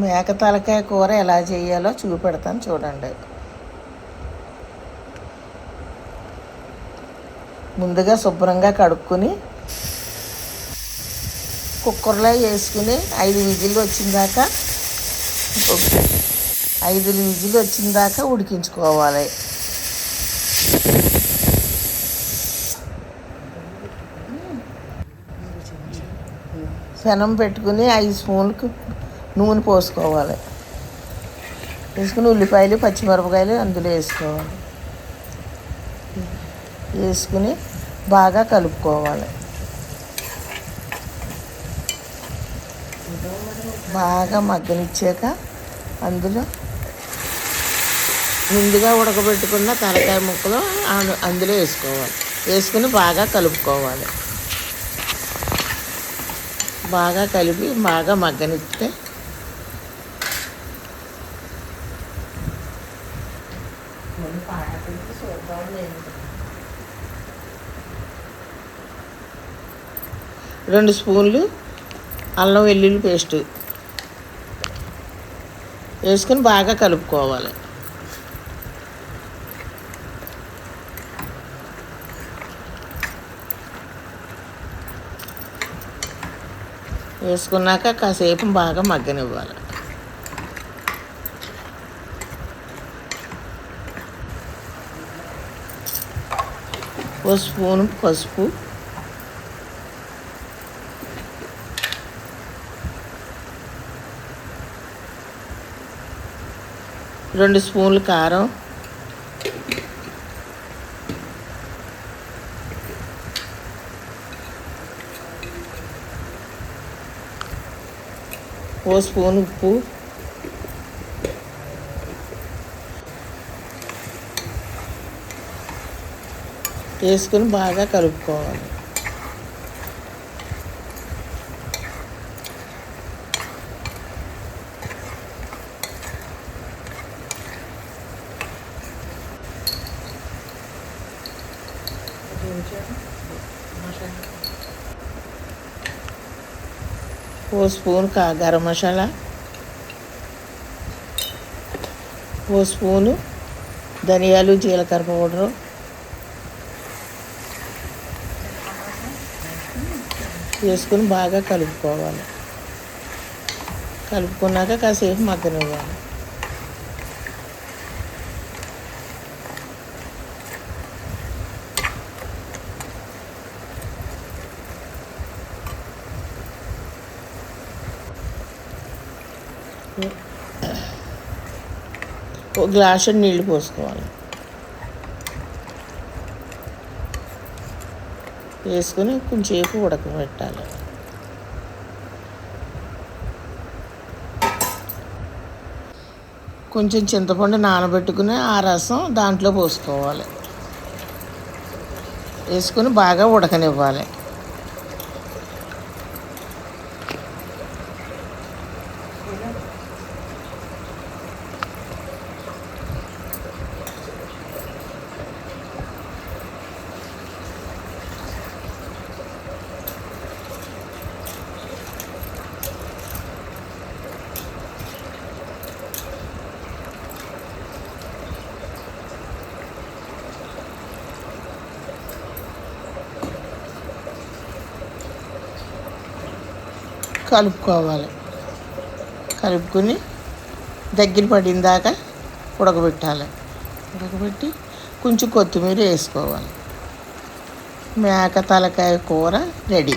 మేక తలకాయ కూర ఎలా చేయాలో చూపెడతాను చూడండి. ముందుగా శుభ్రంగా కడుక్కొని కుక్కర్లో వేసుకుని ఐదు విజిల్లు వచ్చిందాక ఐదు విజిల్లు వచ్చిందాక ఉడికించుకోవాలి. శనం పెట్టుకుని ఐదు స్పూన్లు నూనె పోసుకోవాలి. వేసుకుని ఉల్లిపాయలు పచ్చిమిరపకాయలు అందులో వేసుకోవాలి. వేసుకుని బాగా కలుపుకోవాలి. బాగా మగ్గనిచ్చాక అందులో ముందుగా ఉడకబెట్టుకున్న తలకాయ ముక్కలు అందులో వేసుకోవాలి. వేసుకుని బాగా కలుపుకోవాలి. బాగా కలిపి బాగా మగ్గనిస్తే రెండు స్పూన్లు అల్లం వెల్లుల్లి పేస్ట్ వేసుకొని బాగా కలుపుకోవాలి. వేసుకున్నాక కాసేపు బాగా మగ్గనివ్వాలి. ఓ స్పూన్ పసుపు. రెండు స్పూన్లు కారం. ఓ స్పూన్ ఉప్పు. వేసుకుని బాగా కలుపుకోవాలి. ఓ స్పూన్ కా గరం మసాలా. ఓ స్పూను ధనియాలు జీలకర్ర పౌడరు. వేసుకుని బాగా కలుపుకోవాలి. కలుపుకున్నాక కాసేపు మగ్గనివ్వాలి. ఒక గ్లాసు నీళ్ళు పోసుకోవాలి. వేసుకొని కొంచెంసేపు ఉడకబెట్టాలి. కొంచెం చింతపండు నానబెట్టుకుని ఆ రసం దాంట్లో పోసుకోవాలి. వేసుకొని బాగా ఉడకనివ్వాలి. కలుపుకోవాలి. కలుపుకొని దగ్గర పడిన దాకా ఉడకబెట్టాలి. ఉడకబెట్టి కొంచెం కొత్తిమీర వేసుకోవాలి. మేక తలకాయ కూర రెడీ.